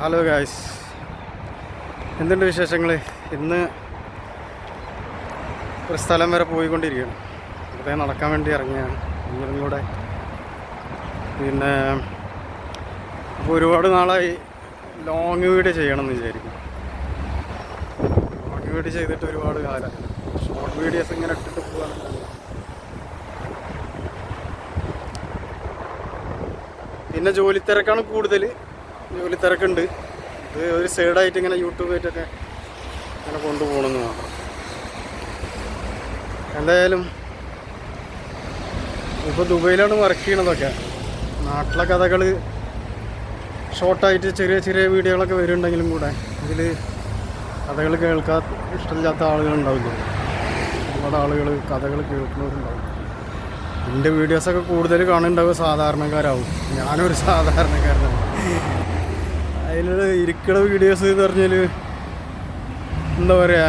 Hello guys എന്തുണ്ട് വിശേഷങ്ങൾ ഇന്ന് ഒരു സ്ഥലം വരെ പോയിക്കൊണ്ടിരിക്കുകയാണ്. വെറുതെ നടക്കാൻ വേണ്ടി ഇറങ്ങിയാണ്. ഇന്നലും കൂടെ പിന്നെ ഒരുപാട് നാളായി ലോങ് വീഡിയോ ചെയ്യണം എന്ന് വിചാരിക്കും ലോങ് വീഡിയോ ചെയ്തിട്ട് ഒരുപാട് കാലം. ഷോർട്ട് വീഡിയോസ് ഇങ്ങനെ ഇട്ടിട്ട് പോകാനുണ്ടല്ലോ പിന്നെ ജോലി തിരക്കാണ് കൂടുതൽ ജോലി തിരക്കുണ്ട്. ഇത് ഒരു സൈഡായിട്ട് ഇങ്ങനെ യൂട്യൂബായിട്ടൊക്കെ ഇങ്ങനെ കൊണ്ടുപോകണമെന്ന് മാത്രം. എന്തായാലും ഇപ്പോൾ ദുബൈയിലാണ് വർക്ക് ചെയ്യണതൊക്കെ. നാട്ടിലെ കഥകൾ ഷോർട്ടായിട്ട് ചെറിയ ചെറിയ വീഡിയോകളൊക്കെ വരുന്നുണ്ടെങ്കിലും കൂടെ ഇതിൽ കഥകൾ കേൾക്കാൻ ഇഷ്ടമില്ലാത്ത ആളുകളുണ്ടാവില്ല? ഒരുപാട് ആളുകൾ കഥകൾ കേൾക്കുന്നവരുണ്ടാവും. എന്റെ വീഡിയോസൊക്കെ കൂടുതൽ കാണുന്നുണ്ടാവുക സാധാരണക്കാരാവും. ഞാനൊരു സാധാരണക്കാരനാണ്. അതിൽ ഇരിക്കണ വീഡിയോസ് എന്ന് പറഞ്ഞാൽ എന്താ പറയുക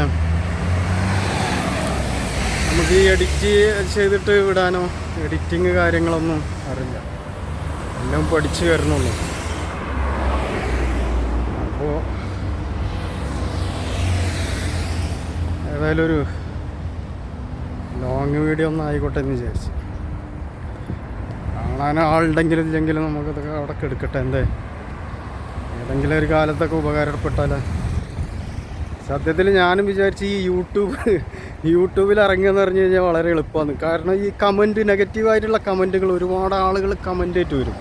നമുക്ക് ഈ എഡിറ്റ് ചെയ്തിട്ട് വിടാനോ എഡിറ്റിങ് കാര്യങ്ങളൊന്നും അറിയില്ല. എല്ലാം പഠിച്ചു വരണുള്ളൂ. അപ്പോൾ ഏതായാലും ഒരു ലോങ് വീഡിയോ ഒന്നും ആയിക്കോട്ടെ എന്ന് വിചാരിച്ചു. കാണാൻ ആളുണ്ടെങ്കിലും ഇല്ലെങ്കിലും നമുക്കതൊക്കെ അവിടെ എടുക്കട്ടെ എന്തേ? ഏതെങ്കിലും ഒരു കാലത്തൊക്കെ ഉപകാരപ്പെട്ടാലോ? സത്യത്തിൽ ഞാനും വിചാരിച്ച് ഈ യൂട്യൂബ് യൂട്യൂബിൽ ഇറങ്ങിയെന്ന് പറഞ്ഞു കഴിഞ്ഞാൽ വളരെ എളുപ്പമാണ്. കാരണം ഈ കമന്റ് നെഗറ്റീവായിട്ടുള്ള കമന്റുകൾ ഒരുപാട് ആളുകൾ കമന്റ് ആയിട്ട് വരും.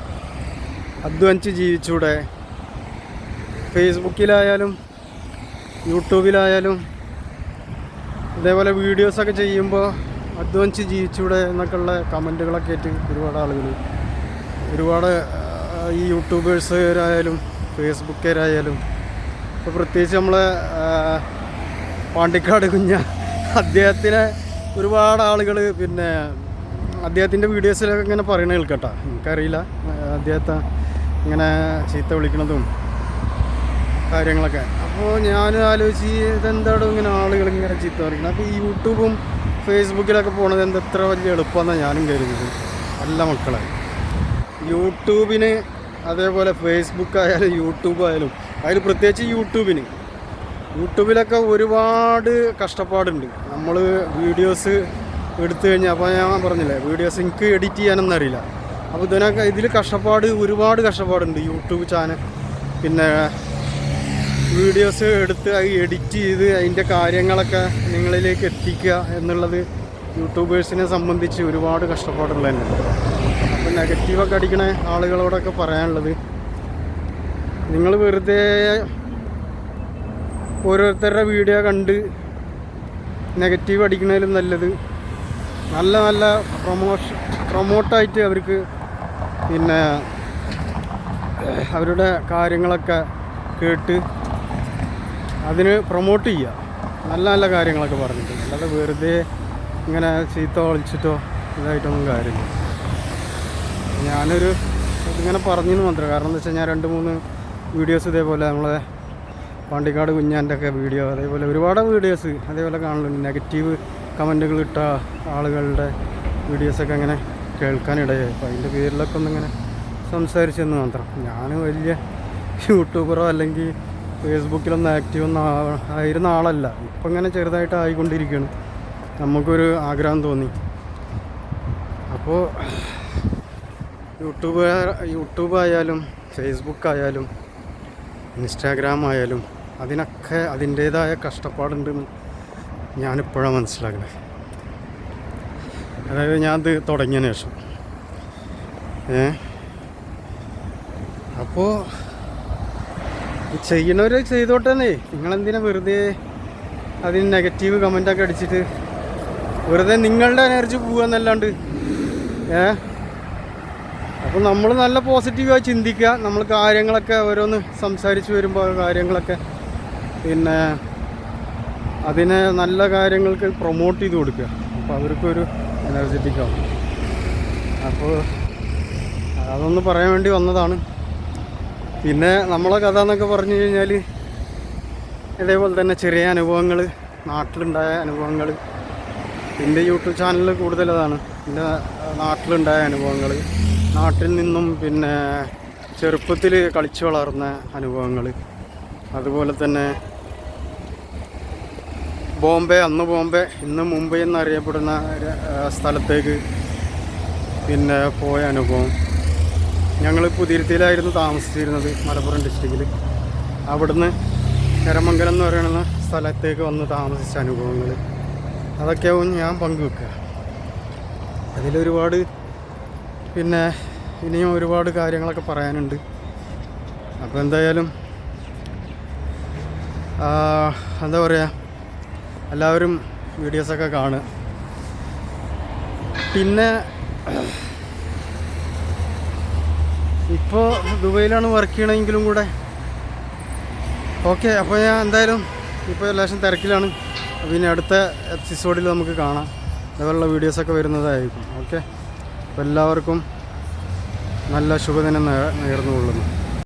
അധ്വാനിച്ച് ജീവിച്ചൂടെ. ഫേസ്ബുക്കിലായാലും യൂട്യൂബിലായാലും ഇതേപോലെ വീഡിയോസൊക്കെ ചെയ്യുമ്പോൾ അധ്വാനിച്ച് ജീവിച്ചൂടെ എന്നൊക്കെയുള്ള കമന്റുകളൊക്കെ ആയിട്ട് ഒരുപാട് ആളുകൾ ഒരുപാട് ഈ യൂട്യൂബേഴ്സുകാരായാലും ഫേസ്ബുക്കുകാരായാലും ഇപ്പോൾ പ്രത്യേകിച്ച് നമ്മളെ പാണ്ടിക്കാട് കുഞ്ഞ അദ്ദേഹത്തിനെ ഒരുപാട് ആളുകൾ പിന്നെ അദ്ദേഹത്തിന്റെ വീഡിയോസിലൊക്കെ ഇങ്ങനെ പറയണ കേൾക്കട്ടെ. എനിക്കറിയില്ല അദ്ദേഹത്തെ ഇങ്ങനെ ചീത്ത വിളിക്കണതും കാര്യങ്ങളൊക്കെ. അപ്പോൾ ഞാൻ ആലോചിച്ച് ഇതെന്താണോ ഇങ്ങനെ ആളുകൾ ഇങ്ങനെ ചീത്ത പറയുന്നത് അപ്പോൾ യൂട്യൂബും ഫേസ്ബുക്കിലൊക്കെ പോണത് എന്താ എത്ര വലിയ എളുപ്പമെന്നാണ് ഞാനും കരുതുന്നത് അല്ല മക്കളെ യൂട്യൂബിന് അതേപോലെ ഫേസ്ബുക്ക് ആയാലും യൂട്യൂബ് ആയാലും അതിൽ പ്രത്യേകിച്ച് യൂട്യൂബിന് യൂട്യൂബിലൊക്കെ ഒരുപാട് കഷ്ടപ്പാടുണ്ട്. നമ്മൾ വീഡിയോസ് എടുത്തു കഴിഞ്ഞാൽ അപ്പോൾ ഞാൻ പറഞ്ഞില്ലേ വീഡിയോസ് എനിക്ക് എഡിറ്റ് ചെയ്യാനൊന്നും അറിയില്ല. അപ്പോൾ ഇതിനൊക്കെ ഇതിൽ കഷ്ടപ്പാട് ഒരുപാട് കഷ്ടപ്പാടുണ്ട് യൂട്യൂബ് ചാനൽ പിന്നെ വീഡിയോസ് എടുത്ത് അത് എഡിറ്റ് ചെയ്ത് അതിന്റെ കാര്യങ്ങളൊക്കെ നിങ്ങളിലേക്ക് എത്തിക്കുക എന്നുള്ളത് യൂട്യൂബേഴ്സിനെ സംബന്ധിച്ച് ഒരുപാട് കഷ്ടപ്പാടുള്ള തന്നെ അപ്പോൾ നെഗറ്റീവൊക്കെ അടിക്കണ ആളുകളോടൊക്കെ പറയാനുള്ളത്. നിങ്ങൾ വെറുതെ ഓരോരുത്തരുടെ വീഡിയോ കണ്ട് നെഗറ്റീവ് അടിക്കുന്നതിലും നല്ലത്. നല്ല നല്ല പ്രൊമോഷൻ പ്രൊമോട്ടായിട്ട് അവർക്ക് പിന്നെ അവരുടെ കാര്യങ്ങളൊക്കെ കേട്ട് അതിന് പ്രൊമോട്ട് ചെയ്യുക. നല്ല നല്ല കാര്യങ്ങളൊക്കെ പറഞ്ഞിട്ട് അല്ലാതെ വെറുതെ ഇങ്ങനെ ചീത്ത ഒളിച്ചിട്ടോ ഇതായിട്ടൊന്നും കാര്യമില്ല. ഞാനൊരു ഇതിങ്ങനെ പറഞ്ഞെന്ന് മാത്രം. കാരണം എന്താ വെച്ചാൽ ഞാൻ രണ്ട് മൂന്ന് വീഡിയോസ് ഇതേപോലെ നമ്മളെ പാണ്ടിക്കാട് കുഞ്ഞാന്റെ ഒക്കെ വീഡിയോ അതേപോലെ ഒരുപാട് വീഡിയോസ് അതേപോലെ കാണലുണ്ട്. നെഗറ്റീവ് കമന്റുകൾ ഇട്ട ആളുകളുടെ വീഡിയോസൊക്കെ അങ്ങനെ കേൾക്കാനിടയായി അപ്പോൾ അതിന്റെ പേരിലൊക്കെ ഒന്നിങ്ങനെ സംസാരിച്ചെന്ന് മാത്രം. ഞാൻ വലിയ യൂട്യൂബറോ അല്ലെങ്കിൽ ഫേസ്ബുക്കിലൊന്നും ആക്റ്റീവ് ഒന്നും ആയിരുന്ന ആളല്ല. ഇപ്പം ഇങ്ങനെ ചെറുതായിട്ട് ആയിക്കൊണ്ടിരിക്കുകയാണ് നമുക്കൊരു ആഗ്രഹം തോന്നി. അപ്പോൾ യൂട്യൂബ് യൂട്യൂബ് ആയാലും ഫേസ്ബുക്ക് ആയാലും ഇൻസ്റ്റാഗ്രാം ആയാലും അതിനൊക്കെ അതിന്റേതായ കഷ്ടപ്പാടുണ്ടെന്ന് ഞാനിപ്പോഴാണ് മനസ്സിലാക്കുന്നത് അതായത് ഞാൻ ഇത് തുടങ്ങിയതിന് ശേഷം. ഏ? അപ്പോൾ ചെയ്യണവർ ചെയ്തോട്ടെ നിങ്ങളെന്തിനാ വെറുതെ അതിന് നെഗറ്റീവ് കമന്റൊക്കെ അടിച്ചിട്ട് വെറുതെ നിങ്ങളുടെ എനർജി പോവാന്നല്ലാണ്ട് ഏ? അപ്പോൾ നമ്മൾ നല്ല പോസിറ്റീവായി ചിന്തിക്കുക. നമ്മൾ കാര്യങ്ങളൊക്കെ ഓരോന്ന് സംസാരിച്ച് വരുമ്പോൾ കാര്യങ്ങളൊക്കെ പിന്നെ അതിനെ നല്ല കാര്യങ്ങൾക്ക് പ്രൊമോട്ട് ചെയ്ത് കൊടുക്കുക. അപ്പോൾ അവർക്കൊരു എനർജറ്റിക് ആവും. അപ്പോൾ അതൊന്ന് പറയാൻ വേണ്ടി വന്നതാണ്. പിന്നെ നമ്മളെ കഥ എന്നൊക്കെ പറഞ്ഞു കഴിഞ്ഞാൽ ഇതേപോലെ തന്നെ ചെറിയ അനുഭവങ്ങൾ നാട്ടിലുണ്ടായ അനുഭവങ്ങൾ എന്റെ യൂട്യൂബ് ചാനലിൽ കൂടുതലതാണ്. എന്റെ നാട്ടിലുണ്ടായ അനുഭവങ്ങൾ നാട്ടിൽ നിന്നും പിന്നെ ചെറുപ്പത്തിൽ കളിച്ചു വളർന്ന അനുഭവങ്ങൾ. അതുപോലെ തന്നെ ബോംബെ അന്ന് ബോംബെ ഇന്ന് മുംബൈ എന്നറിയപ്പെടുന്ന സ്ഥലത്തേക്ക് പിന്നെ പോയ അനുഭവം. ഞങ്ങൾ പുതിരുത്തിയിലായിരുന്നു താമസിച്ചിരുന്നത് മലപ്പുറം ഡിസ്ട്രിക്റ്റിൽ അവിടുന്ന് കരമംഗലം എന്ന് പറയുന്ന സ്ഥലത്തേക്ക് വന്ന് താമസിച്ച അനുഭവങ്ങൾ. അതൊക്കെയാവും ഞാൻ പങ്കുവെക്കുക. അതിലൊരുപാട് പിന്നെ ഇനിയും ഒരുപാട് കാര്യങ്ങളൊക്കെ പറയാനുണ്ട്. അപ്പോൾ എന്തായാലും എന്താ പറയുക എല്ലാവരും വീഡിയോസൊക്കെ കാണുക. പിന്നെ ഇപ്പോൾ ദുബൈയിലാണ് വർക്ക് ചെയ്യണമെങ്കിലും കൂടെ. ഓക്കെ അപ്പോൾ ഞാൻ എന്തായാലും ഇപ്പോൾ ലേശം തിരക്കിലാണ്. പിന്നെ അടുത്ത എപ്പിസോഡിൽ നമുക്ക് കാണാം. അതുപോലുള്ള വീഡിയോസൊക്കെ വരുന്നതായിരിക്കും. ഓക്കെ അപ്പോൾ എല്ലാവർക്കും നല്ല ശുഭദിനം നേർന്നുകൊള്ളുന്നു.